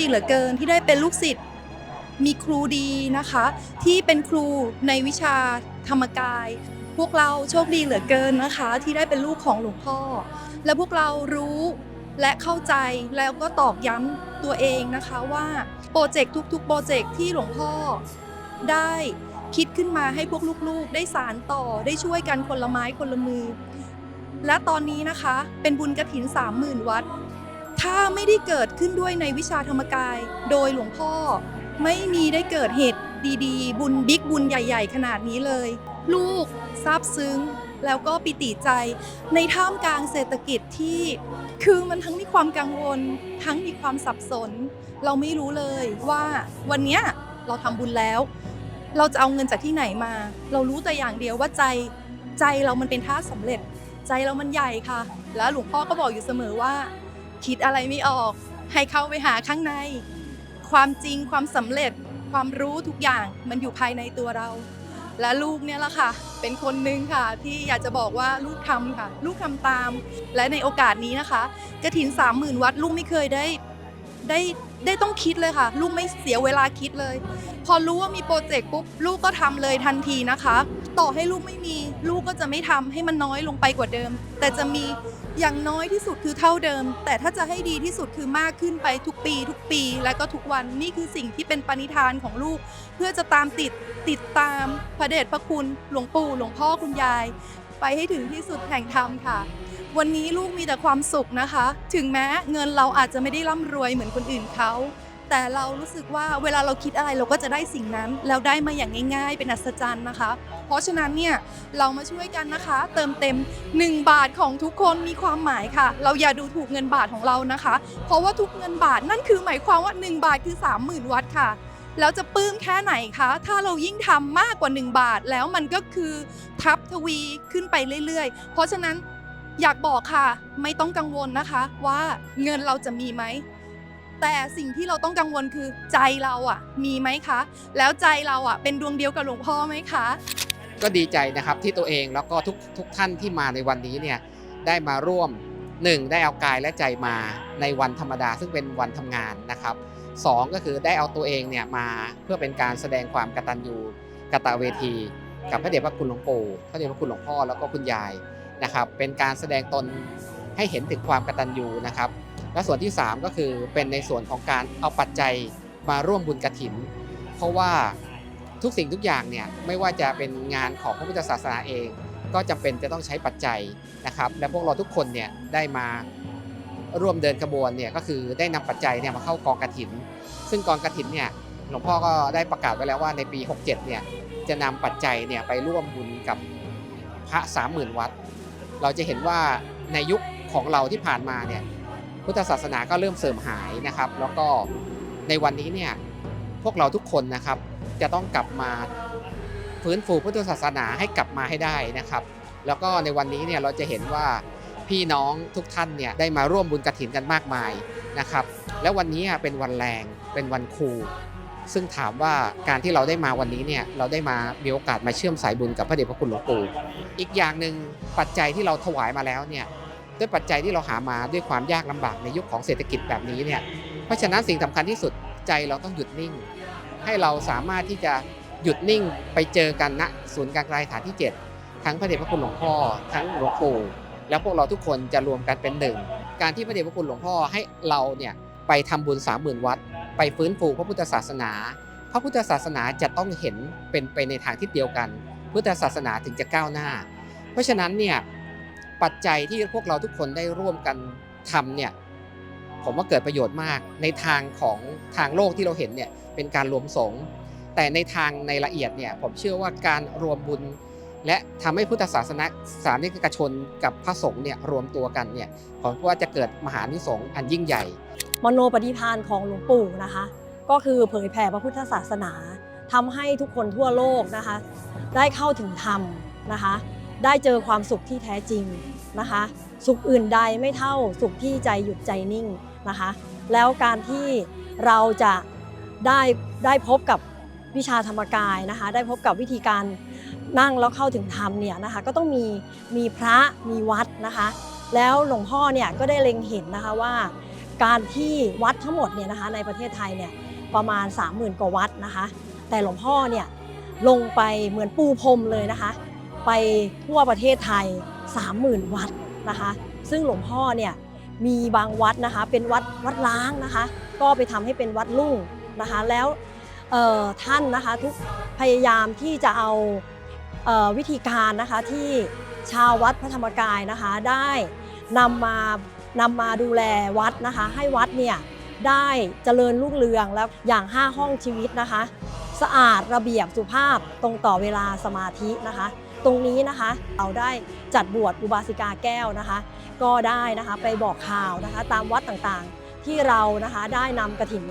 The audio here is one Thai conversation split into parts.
ดีเหลือเกินที่ได้เป็นลูกศิษย์มีครูดีนะคะ ที่เป็นครูในวิชาธรรมกาย พวกเราโชคดีเหลือเกินนะคะ ที่ได้เป็นลูกของหลวงพ่อ และพวกเรารู้และเข้าใจแล้วก็ตอกย้ำตัวเองนะคะว่าโปรเจกต์ทุกๆโปรเจกต์ที่หลวงพ่อ ได้คิดขึ้นมาให้พวกลูกๆ ได้สารต่อได้ช่วยกันคนละไม้คนละมือ และตอนนี้นะคะเป็นบุญกระถิน30,000 วัด ถ้าไม่ได้เกิดขึ้นด้วยในวิชาธรรมกาย โดยหลวงพ่อ ไม่มีได้เกิดเหตุดีๆ บุญบิ๊กบุญใหญ่ ๆ ขนาดนี้เลย ลูกซาบซึ้งแล้วก็ปิติใจ ในท่ามกลางเศรษฐกิจที่คือมันทั้งมีความกังวล ทั้งมีความสับสน เราไม่รู้เลยว่าวันนี้เราทำบุญแล้ว เราจะเอาเงินจากที่ไหนมา เรารู้แต่อย่างเดียวว่าใจใจเรามันเป็นท่าสำเร็จ ใจเรามันใหญ่ค่ะ แล้วหลวงพ่อก็บอกอยู่เสมอว่า คิดอะไรไม่ออก ให้เข้าไปหาข้างใน ความจริงความสำเร็จความรู้ทุกอย่างมันอยู่ภายในตัวเรา และลูกเนี่ยแหละค่ะ เป็นคนหนึ่งค่ะ ที่อยากจะบอกว่าลูกทำค่ะ ลูกทำตาม และในโอกาสนี้นะคะกระถินสามหมื่นวัดลูกไม่เคยได้ได้ได้ต้องคิดเลยค่ะ ลูกไม่เสียเวลาคิดเลย พอรู้ว่ามีโปรเจกต์ปุ๊บลูกก็ทำเลยทันทีนะคะ ต่อให้ลูกไม่มี ลูกก็จะไม่ทำให้มันน้อยลงไปกว่าเดิม แต่จะมี อย่างน้อยที่สุดคือเท่าเดิม แต่ถ้าจะให้ดีที่สุดคือมากขึ้นไปทุกปี ทุกปี และก็ทุกวันนี่คือสิ่งที่เป็นปณิธานของลูก เพื่อจะตามติดติดตามพระเดชพระคุณหลวงปู่หลวงพ่อคุณยาย ไปให้ถึงที่สุดแห่งธรรมค่ะ วันนี้ลูกมีแต่ความสุขนะคะ ถึงแม้เงินเราอาจจะไม่ได้ร่ำรวยเหมือนคนอื่นเขาแต่เรารู้สึกว่าเวลาเราคิดอะไรเราก็จะได้สิ่งนั้น แล้วได้มาอย่างง่าย ๆ เป็นอัศจรรย์นะคะ เพราะฉะนั้นเนี่ยเรามาช่วยกันนะคะ เติมเต็ม 1 บาทของทุกคนมีความหมายค่ะ เราอย่าดูถูกเงินบาทของเรานะคะ เพราะว่าทุกเงินบาทนั่นคือหมายความว่า 1 บาทคือ 30,000 วัตค่ะแล้วจะปลื้มแค่ไหนคะ ถ้าเรายิ่งทำมากกว่า 1 บาทแล้วมันก็คือทับทวีขึ้นไปเรื่อยๆ เพราะฉะนั้นอยากบอกค่ะ ไม่ต้องกังวลนะคะว่าเงินเราจะมีไหม แต่สิ่งที่เราต้องกังวลคือใจเราอะ มีไหมคะ แล้วใจเราอะ เป็นดวงเดียวกับหลวงพ่อไหมคะ ก็ดีใจนะครับที่ตัวเองแล้วก็ทุกทุกท่านที่มาในวันนี้เนี่ยได้มาร่วม 1. ได้เอากายและใจมาในวันธรรมดา ซึ่งเป็นวันทำงานนะครับสองก็คือได้เอาตัวเองเนี่ยมาเพื่อเป็นการแสดงความกตัญญูกตเวที กับพระเดชพระคุณหลวงปู่พระเดชพระคุณหลวงพ่อแล้วก็คุณยายนะครับเป็นการแสดงตนให้เห็นถึงความกตัญญูนะครับ และส่วนที่ 3 ก็คือเป็นในส่วนของการเอาปัจจัยมาร่วมบุญกระถิน เพราะว่า ทุกสิ่งทุกอย่างเนี่ยไม่ว่าจะเป็นงานของพระพุทธศาสนาเอง ก็จำเป็นจะต้องใช้ปัจจัยนะครับ และพวกเราทุกคนเนี่ยได้มาร่วมเดินขบวนเนี่ยก็คือได้นำปัจจัยเนี่ยมาเข้ากองกระถิน ซึ่งกองกระถินเนี่ยหลวงพ่อก็ได้ประกาศไว้แล้วว่าในปี 67เนี่ยจะนำปัจจัยเนี่ยไปร่วมบุญกับพระ30,000วัด เราจะเห็นว่าในยุคของเราที่ผ่านมาเนี่ยพุทธศาสนาก็เริ่มเสื่อมหายนะครับ แล้วก็ในวันนี้เนี่ยพวกเราทุกคนนะครับ จะต้องกลับมาฟื้นฟูพุทธศาสนาให้กลับมาให้ได้นะครับ แล้วก็ในวันนี้เนี่ยเราจะเห็นว่าพี่น้องทุกท่านเนี่ยได้มาร่วมบุญกระถินกันมากมายนะครับ แล้ววันนี้เป็นวันแรงเป็นวันครูซึ่งถามว่าการที่เราได้มาวันนี้เนี่ยเราได้มามีโอกาสมาเชื่อมสายบุญกับพระเดชพระคุณหลวงปู่อีกอย่างหนึ่งปัจจัยที่เราถวายมาแล้วเนี่ยด้วยปัจจัยที่เราหามาด้วยความยากลำบากในยุคของเศรษฐกิจแบบนี้เนี่ยเพราะฉะนั้นสิ่งสำคัญที่สุดใจเราต้องหยุดนิ่ง ให้เราสามารถที่จะหยุดนิ่งไปเจอกันณศูนย์กลางกลายฐานที่ 7 ทั้งพระเดชพระคุณหลวงพ่อ ทั้งหลวงปู่แล้วพวกเราทุกคนจะรวมกันเป็นหนึ่ง การที่พระเดชพระคุณหลวงพ่อให้เราเนี่ยไปทำบุญ30,000วัด ไปฟื้นฟูพระพุทธศาสนา พระพุทธศาสนาจะต้องเห็นเป็นไปในทางที่เดียวกัน พุทธศาสนาถึงจะก้าวหน้า เพราะฉะนั้นเนี่ยปัจจัยที่พวกเราทุกคนได้ร่วมกันทำเนี่ย ผมว่าเกิดประโยชน์มาก ในทางของทางโลกที่เราเห็นเนี่ยเป็นการรวมสงฆ์แต่ในทางในละเอียดเนี่ยผมเชื่อว่าการรวมบุญ และทำให้พุทธศาสนาสานิกชนกับพระสงฆ์เนี่ยรวมตัวกันเนี่ยผมว่าจะเกิดมหานิสงส์อันยิ่งใหญ่ มโนปฏิพานของหลวงปู่นะคะ ก็คือเผยแผ่พระพุทธศาสนาทำให้ทุกคนทั่วโลกนะคะ ได้เข้าถึงธรรมนะคะ ได้เจอความสุขที่แท้จริงนะคะ สุขอื่นใดไม่เท่าสุขที่ใจหยุดใจนิ่ง นะคะ แล้วการที่เราจะได้ได้พบกับวิชาธรรมกายนะคะ ได้พบกับวิธีการนั่งแล้วเข้าถึงธรรมเนี่ยนะคะ ก็ต้องมีมีพระมีวัดนะคะ แล้วหลวงพ่อเนี่ยก็ได้เล็งเห็นนะคะว่า การที่วัดทั้งหมดเนี่ยนะคะในประเทศไทยเนี่ยประมาณ 30,000 กว่าวัดนะคะ แต่หลวงพ่อเนี่ยลงไปเหมือนปูพรมเลยนะคะ ไปทั่วประเทศไทย 30,000 วัดนะคะ ซึ่งหลวงพ่อเนี่ย มีบางวัดนะคะ เป็นวัดวัดล้างนะคะ ก็ไปทำให้เป็นวัดลุ่งนะคะ แล้วท่านนะคะทุกพยายามที่จะเอาเออวิธีการนะคะที่ชาววัดพระธรรมกายนะคะได้นำมานำมาดูแลวัดนะคะ ให้วัดเนี่ยได้เจริญรุ่งเรืองแล้วอย่าง 5 ห้องชีวิตนะคะ สะอาดระเบียบสุภาพตรงต่อเวลาสมาธินะคะ ตรงนี้นะคะ เราได้จัดบวชอุบาสิกาแก้วนะคะ ก็ได้นะคะไปบอกข่าวนะคะ ตามวัดต่างๆ ที่เรานะคะได้นำกระถิ่น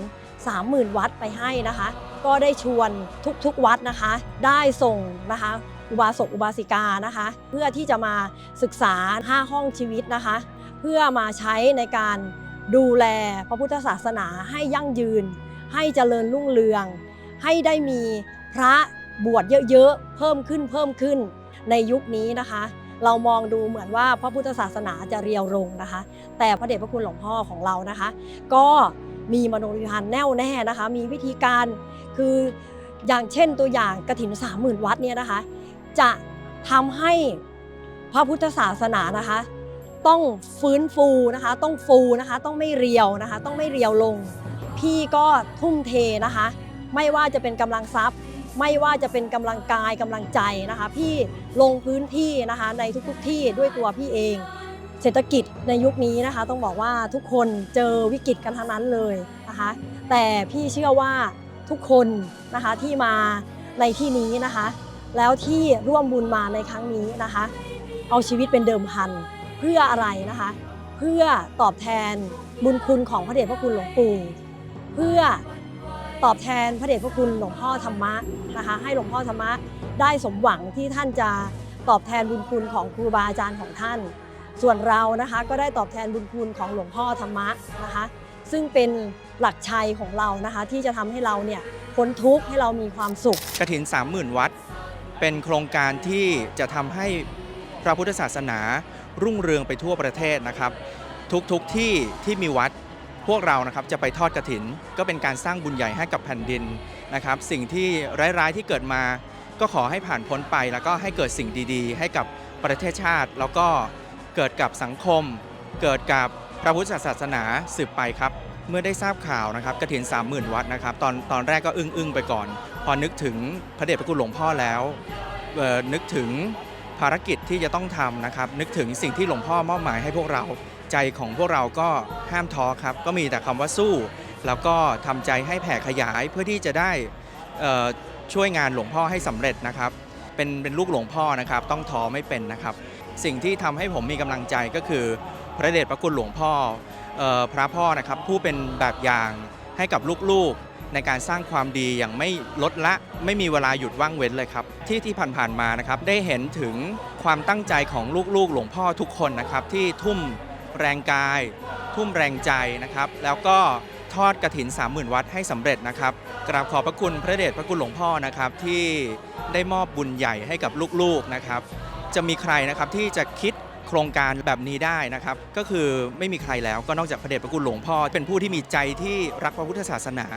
30,000 วัดไปให้นะคะ ก็ได้ชวนทุกๆวัดนะคะ ได้ส่งนะคะอุบาสกอุบาสิกานะคะ เพื่อที่จะมาศึกษา 5 ห้องชีวิตนะคะ เพื่อมาใช้ในการดูแลพระพุทธศาสนาให้ยั่งยืน ให้เจริญรุ่งเรือง ให้ได้มีพระบวชเยอะๆ เพิ่มขึ้นเพิ่มขึ้น ในยุคนี้นะคะ เรามองดูเหมือนว่าพระพุทธศาสนาจะเรียวลงนะคะ แต่พระเดชพระคุณหลวงพ่อของเรานะคะ ก็มีมโนวิธานแน่วแน่นะคะ มีวิธีการคืออย่างเช่นตัวอย่างกระถินสามหมื่นวัดเนี่ยนะคะ จะทำให้พระพุทธศาสนานะคะ ต้องฟื้นฟูนะคะ ต้องฟูนะคะ ต้องไม่เรียวนะคะ ต้องไม่เรียวลง พี่ก็ทุ่มเทนะคะ ไม่ว่าจะเป็นกำลังทรัพย์ ไม่ว่าจะเป็นกำลังกายกำลังใจนะคะ พี่ลงพื้นที่นะคะในทุกๆที่ด้วยตัวพี่เอง เศรษฐกิจในยุคนี้นะคะ ต้องบอกว่าทุกคนเจอวิกฤตกันทั้งนั้นเลยนะคะ แต่พี่เชื่อว่าทุกคนนะคะที่มาในที่นี้นะคะ แล้วที่ร่วมบุญมาในครั้งนี้นะคะ เอาชีวิตเป็นเดิมพันเพื่ออะไรนะคะ เพื่อตอบแทนบุญคุณของพระเดชพระคุณหลวงปู่เพื่อ ตอบแทนพระเดชพระคุณหลวงพ่อธรรมะนะคะให้หลวงพ่อธรรมะได้สมหวังที่ท่านจะตอบแทนบุญคุณของครูบาอาจารย์ของท่าน ส่วนเรานะคะก็ได้ตอบแทนบุญคุณของหลวงพ่อธรรมะนะคะซึ่งเป็นหลักชัยของเรานะคะที่จะทำให้เราเนี่ยพ้นทุกข์ให้เรามีความสุขกฐิน 30,000 วัด เป็นโครงการที่จะทำให้พระพุทธศาสนารุ่งเรืองไปทั่วประเทศนะครับ ทุกๆทที่ที่มีวัด พวกเรานะครับจะไปทอดกฐิน ก็เป็นการสร้างบุญใหญ่ให้กับแผ่นดินนะครับ สิ่งที่ร้ายๆที่เกิดมา ก็ขอให้ผ่านพ้นไป แล้วก็ให้เกิดสิ่งดีๆ ให้กับประเทศชาติ แล้วก็เกิดกับสังคม เกิดกับพระพุทธศาสนาสืบไปครับ เมื่อได้ทราบข่าวนะครับกฐิน30,000 วัดนะครับตอนตอนแรกก็อึ้งอึ้งๆไปก่อน พอนึกถึงพระเดชพระคุณหลวงพ่อแล้วเอ่อนึกถึงภารกิจที่จะต้องทำนะครับ นึกถึงสิ่งที่หลวงพ่อมอบหมายให้พวกเรา ใจของพวกเราก็ห้ามท้อครับ ก็มีแต่คำว่าสู้ แล้วก็ทำใจให้แผ่ขยายเพื่อที่จะได้ช่วยงานหลวงพ่อให้สำเร็จนะครับ เป็นเป็นลูกหลวงพ่อนะครับ ต้องท้อไม่เป็นนะครับ สิ่งที่ทำให้ผมมีกำลังใจก็คือ พระเดชพระคุณหลวงพ่อออพระพ่อนะครับผู้เป็นแบบอย่างให้กับลูกๆในการสร้างความดีอย่างไม่ลดละไม่มีเวลาหยุดว่างเว้นเลยครับ ที่ที่ผ่านๆมานะครับได้เห็นถึงความตั้งใจของลูกๆ หลวงพ่อทุกคนนะครับที่ทุ่ม แรงกาย ทุ่มแรงใจนะครับ แล้วก็ทอดกระถิน 30,000 วัดให้สำเร็จนะครับ กราบขอบพระคุณพระเดชพระคุณหลวงพ่อนะครับ ที่ได้มอบบุญใหญ่ให้กับลูกๆนะครับ จะมีใครนะครับที่จะคิดโครงการแบบนี้ได้นะครับ ก็คือไม่มีใครแล้วก็นอกจากพระเดชพระคุณหลวงพ่อ เป็นผู้ที่มีใจที่รักพระพุทธศาสนา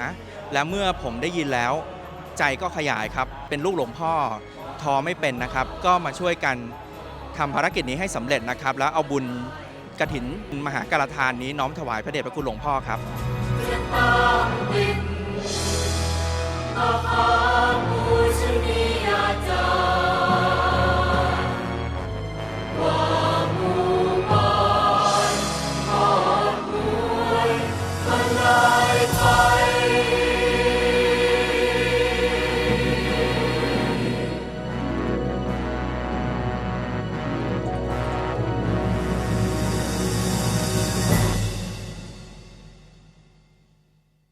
และเมื่อผมได้ยินแล้ว ใจก็ขยายครับ เป็นลูกหลวงพ่อทอไม่เป็นนะครับ ก็มาช่วยกันทำภารกิจนี้ให้สำเร็จนะครับ แล้วเอาบุญ กระถินมหากราทานนี้น้อมถวายพระเดชพระคุณหลวงพ่อครับมหาปูชนียาจาร